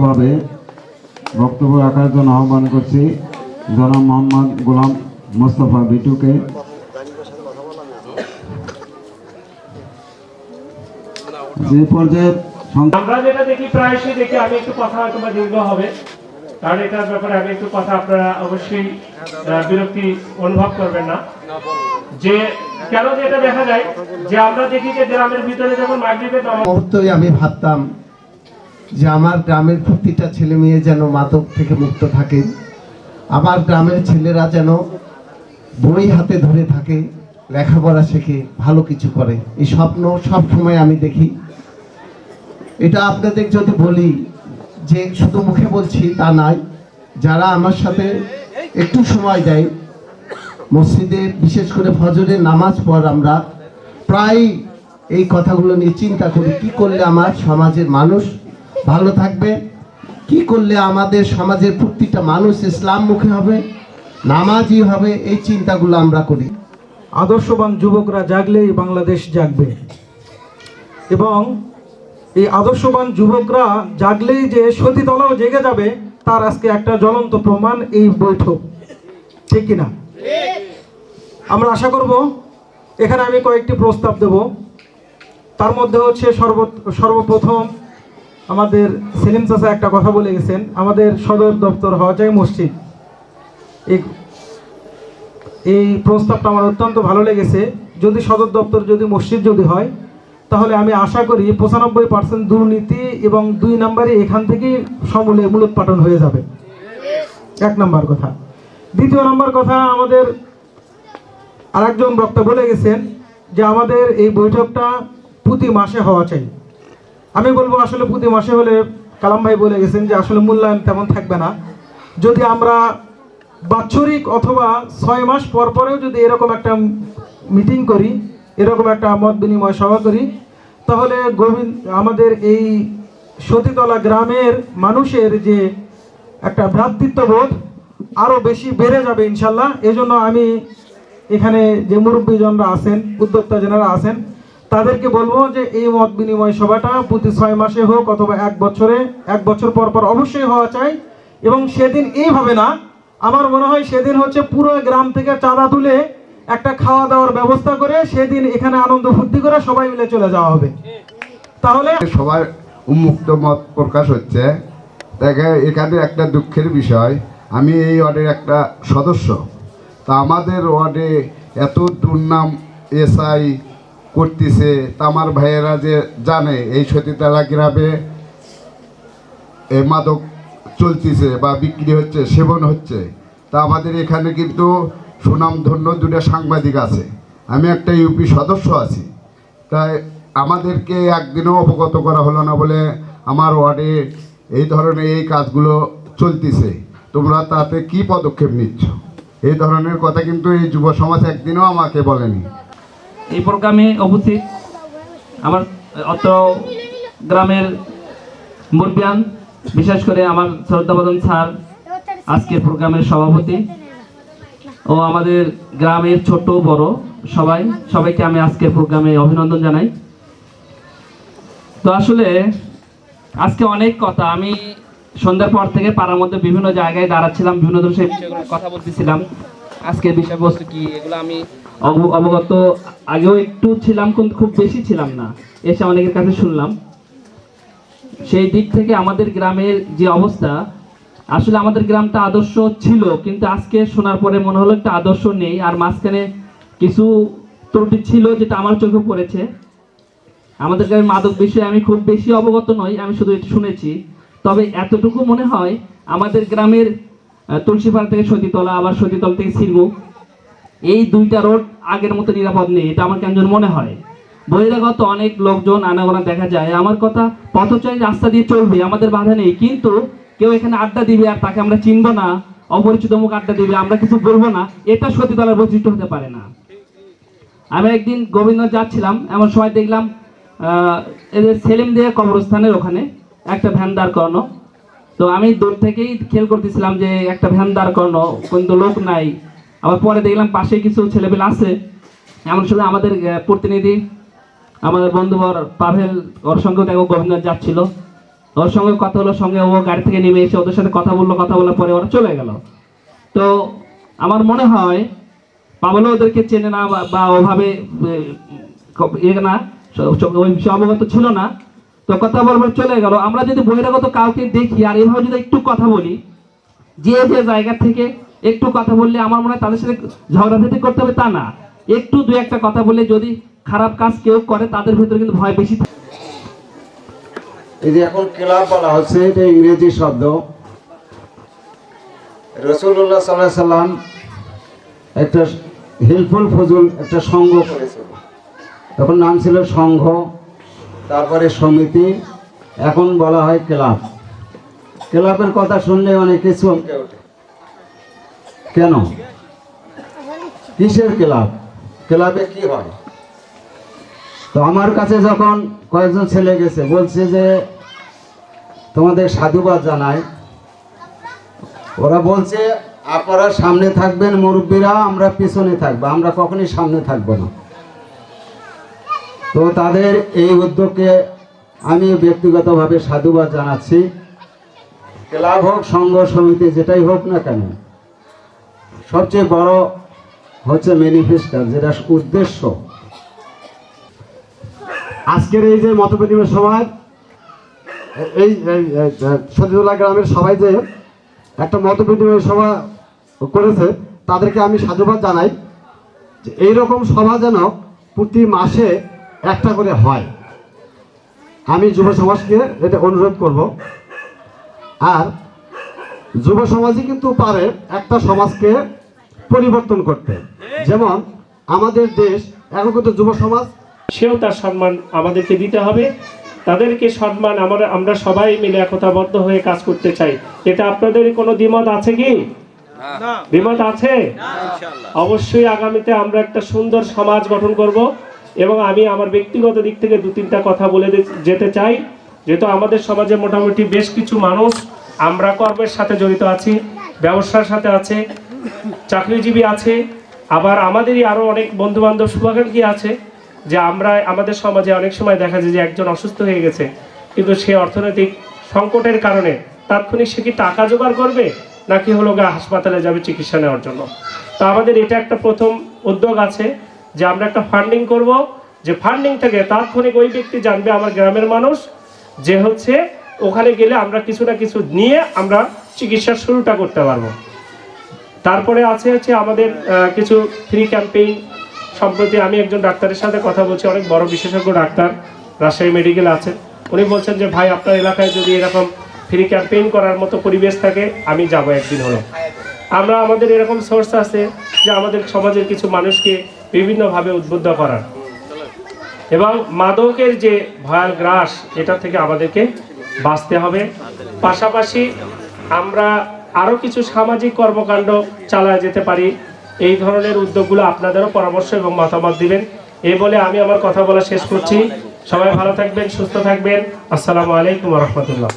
ভাবে বক্তব্য রাখার জন্য আহ্বান করছি জনাব মোহাম্মদ গোলাম মোস্তফা বিটুকে। যে পর্যায়ে আমরা যেটা দেখি প্রায়শই দেখি আমি একটু কথা বা দীর্ঘ হবে কারণ এটার ব্যাপারে আমি একটু কথা আপনারা অবশ্যই আহ, বিরক্তি অনুভব করবেন না। যে কেন যে এটা দেখা যায় যে আমরা দেখি যে গ্রামের ভিতরে যখন মাগরিবের মুহূর্তেই আমি ভাবতাম যে আমার গ্রামের প্রতিটা ছেলে মেয়ে যেন মাদক থেকে মুক্ত থাকে। আমার গ্রামের ছেলেরা যেন বই হাতে ধরে থাকে, লেখাপড়া শেখে, ভালো কিছু করে। এই স্বপ্ন সব সময় আমি দেখি। এটা আপনাদের যদি বলি যে শুধু মুখে বলছি তা নয়, যারা আমার সাথে একটু সময় দেয়, মসজিদে বিশেষ করে ফজরের নামাজ পর আমরা প্রায় এই কথাগুলো নিয়ে চিন্তা করি, কি করলে আমার সমাজের মানুষ ভালো থাকবে। কি করলে আমাদের সমাজের প্রতিটা মানুষ ইসলাম মুখে হবে? নামাজি হবে, এই চিন্তাগুলো আমরা করি। আদর্শবান যুবকরা জাগলেই বাংলাদেশ জাগবে। এবং এই আদর্শবান যুবকরা জাগলেই যে সতীতলাও জেগে যাবে, তার আজকে একটা জ্বলন্ত প্রমাণ এই বৈঠক। ঠিক কিনা? আমরা আশা করব, এখানে আমি কয়েকটি প্রস্তাব দেব। তার মধ্যে হচ্ছে সর্ব, সর্বপ্রথম আমাদের সেলিম চাচা একটা কথা বলে গেছেন, আমাদের সদর দপ্তর হওয়া যায় মসজিদ। এই এই প্রস্তাবটা আমার অত্যন্ত ভালো লেগেছে। যদি সদর দপ্তর যদি মসজিদ যদি হয়, তাহলে আমি আশা করি পঁচানব্বই পার্সেন্ট দুর্নীতি এবং দুই নম্বরে এখান থেকেই সমূলে মূলোৎপাটন হয়ে যাবে। এক নম্বর কথা। দ্বিতীয় নম্বর কথা, আমাদের আরেকজন বক্তা বলে গেছেন যে আমাদের এই বৈঠকটা প্রতি মাসে হওয়া চাই। আমি বলব আসলে প্রতি মাসে হলে কালাম ভাই বলে গেছেন যে আসলে মূল্যায়ন তেমন থাকবে না। যদি আমরা বাৎসরিক অথবা ছয় মাস পর পরেও যদি এরকম একটা মিটিং করি, এরকম একটা মত বিনিময় সভা করি, তাহলে গোবিন্দ, আমাদের এই সতীতলা গ্রামের মানুষের যে একটা ভ্রাতৃত্ববোধ আরও বেশি বেড়ে যাবে ইনশাল্লাহ। এজন্য আমি এখানে যে মুরব্বীজনরা আছেন, উদ্যোক্তা যারা আছেন তাদেরকে বলব যে এই মত বিনিময় সভাটা প্রতি ছয় মাসে হোক অথবা এক বছরে, এক বছর পর পর অবশ্যই হওয়া চাই। এবং সেদিন এইভাবে না, আমার মনে হয় সেদিন হচ্ছে পুরো গ্রাম থেকে চাঁদা তুলে একটা খাওয়া দাওয়ার ব্যবস্থা করে সেদিন এখানে আনন্দ ফুর্তি করে সবাই মিলে চলে যাওয়া হবে। তাহলে সবার উন্মুক্ত মত প্রকাশ হচ্ছে। দেখে এখানে একটা দুঃখের বিষয়, আমি এই ওয়ার্ডের একটা সদস্য। তা আমাদের ওয়ার্ডে এত দুর্নাম এসআই করতেছে তা আমার ভাইয়েরা যে জানে এই সতীতলা গ্রামে এ মাদক চলতেছে বা বিক্রি হচ্ছে, সেবন হচ্ছে, তা আমাদের এখানে কিন্তু সুনামধন্য দুটো সাংবাদিক আছে। আমি একটা ইউপি সদস্য আছি। তাই আমাদেরকে একদিনও অবগত করা হলো না বলে আমার ওয়ার্ডে এই ধরনের এই কাজগুলো চলতেছে। তোমরা তাতে কি পদক্ষেপ নিচ্ছ? এই ধরনের কথা কিন্তু এই যুব সমাজ একদিনও আমাকে বলেনি। এই প্রোগ্রামে উপস্থিত আমার অত গ্রামের মুরবিয়ান বিশেষ করে আমার শ্রদ্ধাবদন স্যার, আজকের প্রোগ্রামের সভাপতি ও আমাদের গ্রামের ছোট বড় সবাই, সবাইকে আমি আজকের প্রোগ্রামে অভিনন্দন জানাই। তো আসলে আজকে অনেক কথা, আমি সন্ধ্যার পর থেকে পাড়ার মধ্যে বিভিন্ন জায়গায় দাঁড়াচ্ছিলাম, বিভিন্ন ধরনের কথা বলতেছিলাম। আজকের বিষয়বস্তু কি, এগুলো আমি অবগত আগেও একটু ছিলাম কিন্তু খুব বেশি ছিলাম না। এসে অনেকের কাছে শুনলাম। সেই দিক থেকে আমাদের গ্রামের যে অবস্থা, আসলে আমাদের গ্রামটা আদর্শ ছিল, কিন্তু আজকে শোনার পরে মনে হলো একটা আদর্শ নেই, আর মাঝখানে কিছু ত্রুটি ছিল যেটা আমার চোখে পড়েছে। আমাদের গ্রামের মাদক বিষয়ে আমি খুব বেশি অবগত নই, আমি শুধু এটা শুনেছি। তবে এতটুকু মনে হয় আমাদের গ্রামের তুলসীপাড়া থেকে সতীতলা, আবার সতীতল থেকে সিরমু এই দুইটা রোড আগের মতো নিরাপদ নেই, এটা আমার কেমন মনে হয়। বহিরাগত অনেক লোকজন আনাগোনা দেখা যায়। আমার কথা পথচারী রাস্তা দিয়ে চলবে, আমাদের বাধা নেই। কিন্তু কেউ এখানে আড্ডা দিবে আর তাকে আমরা চিনব না, অপরিচিত মুখ আড্ডা দিবে, আমরা কিছু বলব না, এটা সতীতলার বৈশিষ্ট্য হতে পারে না। আমি একদিন গোবিন্দ যাচ্ছিলাম, এমন সময় দেখলাম এদের সেলিম দিয়ে কবরস্থানের ওখানে একটা ভ্যান দাঁড় করানো। তো আমি দূর থেকেই খেয়াল করতেছিলাম যে একটা ভ্যান দাঁড় করানো, কিন্তু লোক নাই। আবার পরে দেখলাম পাশে কিছু ছেলেপেলে আছে। এমন সময় আমাদের প্রতিনিধি, আমাদের বন্ধুবর পাভেল, ওর সঙ্গেও দেখো গোবিন্দ যাচ্ছিল। ওর সঙ্গে কথা হলো, সঙ্গে ও গাড়ি থেকে নেমে এসে ওদের সাথে কথা বলল, কথা বলার পরে ওরা চলে গেল। তো আমার মনে হয় পাবলো ওদেরকে চেনে না বা- ওভাবে ইয়ে না ওই অবগত ছিল না। তো কথা বলবার চলে গেল। আমরা যদি বহিরাগত কাউকে দেখি, আর এভাবে যদি একটু কথা বলি, যে যে জায়গা থেকে একটু কথা বললে আমার মনে হয় তাদের সাথে ঝগড়াঝাটি করতে হবে, তা না। একটু দু একটা কথা বলে যদি খারাপ কাজ কেউ করে, তাদের ভিতরে কিন্তু ভয় বেশি এই যে এখন ক্লাব বলা হচ্ছে, এটা ইংরেজি শব্দ। রসুল্লাহ সাল্লাহ সাল্লাম একটা হেল্পফুল ফজুল, একটা সংঘ করেছিল। তখন নাম ছিল সংঘ, তারপরে সমিতি, এখন বলা হয় ক্লাব। ক্লাবের কথা শুনলে অনেকে চমকে ওঠে। কেন? কিসের ক্লাব? ক্লাবে কি হয়? তো আমার কাছে যখন কয়েকজন ছেলে গেছে, বলছে যে তোমাদের সাধুবাদ জানায় ওরা বলছে, আপনারা সামনে থাকবেন মুরব্বীরা, আমরা পিছনে থাকব, আমরা কখনই সামনে থাকব না। তো তাদের এই উদ্যোগকে আমি ব্যক্তিগতভাবে সাধুবাদ জানাচ্ছি। ক্লাব হোক, সংঘ, সমিতি, যেটাই হোক না কেন সবচেয়ে বড় হচ্ছে ম্যানিফেস্টার যেটা উদ্দেশ্য। আজকের এই যে মত বিনিময় সভায়, এই সজিদুল্লাহ গ্রামের সবাই যে একটা মত সভা করেছে, তাদেরকে আমি সাধুবাদ জানাই যে এইরকম সভা যেন প্রতি মাসে একটা করে হয়। আমি যুব সমাজকে এটা অনুরোধ করব। আর যুব সমাজই কিন্তু পারে একটা সমাজকে পরিবর্তন করতে। যেমন আমাদের দেশ এখন কিন্তু যুব সমাজ। সেও তার সম্মান আমাদেরকে দিতে হবে। তাদেরকে সম্মান আমরা আমরা সবাই মিলে একতাবদ্ধ হয়ে কাজ করতে চাই। এটা আপনাদের কোনো দ্বিমত আছে কি? দ্বিমত আছে? অবশ্যই আগামীতে আমরা একটা সুন্দর সমাজ গঠন করব এবং আমি আমার ব্যক্তিগত দিক থেকে দু তিনটা কথা বলে দে- যেতে চাই। যেহেতু আমাদের সমাজে মোটামুটি বেশ কিছু মানুষ আমরা কর্মের সাথে জড়িত আছি ব্যবসার সাথে আছে চাকরিজীবী আছে, আবার আমাদেরই আরও অনেক বন্ধু বান্ধব শুভাকাঙ্ক্ষী আছে, যে আমরা, আমাদের সমাজে অনেক সময় দেখা যায় যে একজন অসুস্থ হয়ে গেছে, কিন্তু সে অর্থনৈতিক সংকটের কারণে তাৎক্ষণিক সে কি টাকা জোগাড় করবে, নাকি হলো গা হাসপাতালে যাবে চিকিৎসা নেওয়ার জন্য? তো আমাদের এটা একটা প্রথম উদ্যোগ আছে যে আমরা একটা ফান্ডিং করব, যে ফান্ডিং থেকে তাৎক্ষণিক ওই ব্যক্তি জানবে আমার গ্রামের মানুষ, যে হচ্ছে ওখানে গেলে আমরা কিছু না কিছু নিয়ে আমরা চিকিৎসার শুরুটা করতে পারব। তারপরে আছে হচ্ছে আমাদের কিছু ফ্রি ক্যাম্পেইন সম্প্রতি আমি একজন ডাক্তারের সাথে কথা বলছি, অনেক বড় বিশেষজ্ঞ ডাক্তার, রাজশাহী মেডিকেল আছেন উনি বলছেন যে, ভাই, আপনার এলাকায় যদি এরকম ফ্রি ক্যাম্পেইন করার মতো পরিবেশ থাকে, আমি যাব একদিন হলো। আমরা আমাদের এরকম সোর্স আছে যে, আমাদের সমাজের কিছু মানুষকে বিভিন্নভাবে উদ্বুদ্ধ করার। এবং মাদকের যে ভয়াল গ্রাস, এটা থেকে আমাদেরকে বাঁচতে হবে। পাশাপাশি আমরা আরও কিছু সামাজিক কর্মকাণ্ড চালায় যেতে পারি। এই ধরনের উদ্যোগগুলো আপনাদেরও পরামর্শ এবং মতামত দিবেন। এই বলে আমি আমার কথা বলা শেষ করছি। সবাই ভালো থাকবেন, সুস্থ থাকবেন। আসসালামু আলাইকুম রহমতুল্লাহ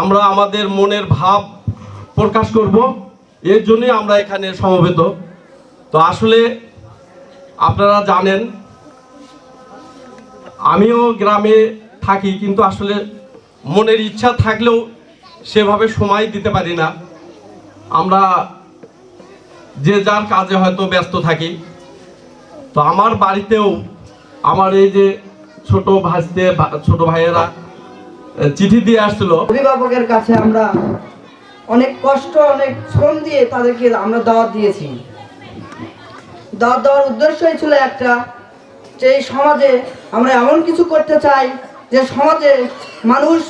আমরা আমাদের মনের ভাব প্রকাশ করব। এর জন্যই আমরা এখানে সমবেত। তো আসলে আপনারা জানেন, আমিও গ্রামে থাকি, কিন্তু আসলে মনের ইচ্ছা থাকলেও সেভাবে সময় দিতে পারি না। আমরা যে যার কাজে হয়তো ব্যস্ত থাকি। তো আমার বাড়িতেও আমার এই যে ছোট ভাইতে ছোট ভাইয়েরা চিঠি দিয়ে আসছিল। অভিভাবকের কাছে আমরা অনেক কষ্ট, অনেক শ্রম দিয়ে তাদেরকে আমরা দাওয়াত দিয়েছি। দাওয়াত দেওয়ার উদ্দেশ্যই ছিল একটা যে সমাজে আমরা এমন কিছু করতে চাই যে সমাজে মানুষ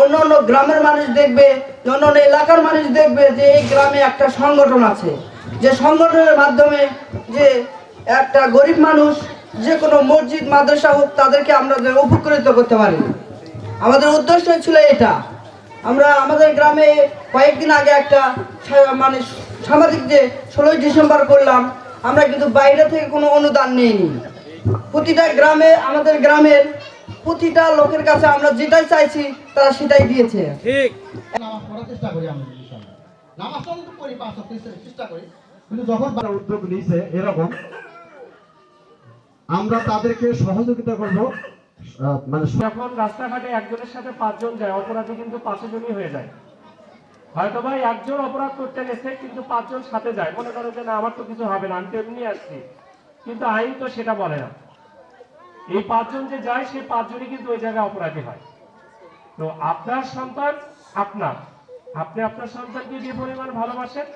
অন্য অন্য গ্রামের মানুষ দেখবে, অন্য অন্য এলাকার মানুষ দেখবে যে এই গ্রামে একটা সংগঠন আছে। যে সংগঠনের মাধ্যমে যে একটা গরিব মানুষ, যে কোনো মসজিদ, মাদ্রাসা হোক, তাদেরকে আমরা উপকৃত করতে পারি। আমাদের উদ্দেশ্য ছিল এটা। আমরা আমাদের গ্রামে কয়েকদিন আগে একটা মানে সামাজিক যে ষোলোই ডিসেম্বর করলাম, আমরা কিন্তু বাইরে থেকে কোনো অনুদান নেইনি। প্রতিটা গ্রামে, আমাদের গ্রামের প্রতিটা লোকের কাছে আমরা যেটাই চাইছি তারা সেটাই দিয়েছে। নামাজ পড়ার চেষ্টা করি আমরা ইনশাআল্লাহ। নামাজটা কিন্তু পাঁচ চেষ্টা করি। কিন্তু যখন উদ্যোগ নিয়েছে এরকম আমরা তাদেরকে সহযোগিতা করব। মানে যখন রাস্তাঘাটে একজনের সাথে পাঁচজন যায় অপরাধী কিন্তু পাঁচজনই হয়ে যায়। হয়তো ভাই একজন অপরাধ করতে গেছে কিন্তু পাঁচজন সাথে যায়। মনে করো যে না আমার তো কিছু হবে না আমি তো এমনি আসছি। কিন্তু আইন তো সেটা বলে না। এই পাঁচজন যে যায় সেই পাঁচজনই কিন্তু ওই জায়গায় অপরাধী হয়। তো আপনার সন্তান আপনার। আপনি আপনার সন্তানকে যে পরিমাণ ভালোবাসেন